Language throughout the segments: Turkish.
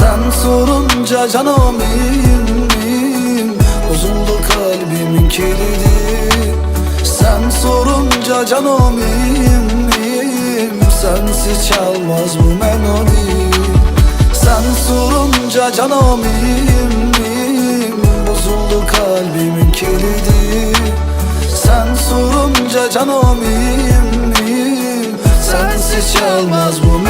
sen sorunca canım iyiyim Bozuldu kalbimin kilidi. Sen sorunca canım iyiyim Sensiz çalmaz bu melodi. Sen sorunca canım iyiyim Bozuldu kalbimin kilidi. Sen sorunca canım iyiyim Sensiz çalmaz bu melodi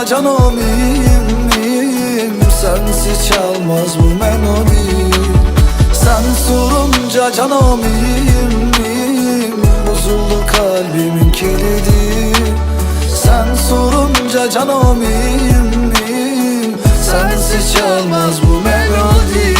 Çalma canım miyim Sensiz çalmaz bu melodi. Sen sorunca canım miyim Bozuldu kalbimin kilidi. Sen sorunca canım miyim Sensiz çalmaz bu melodi.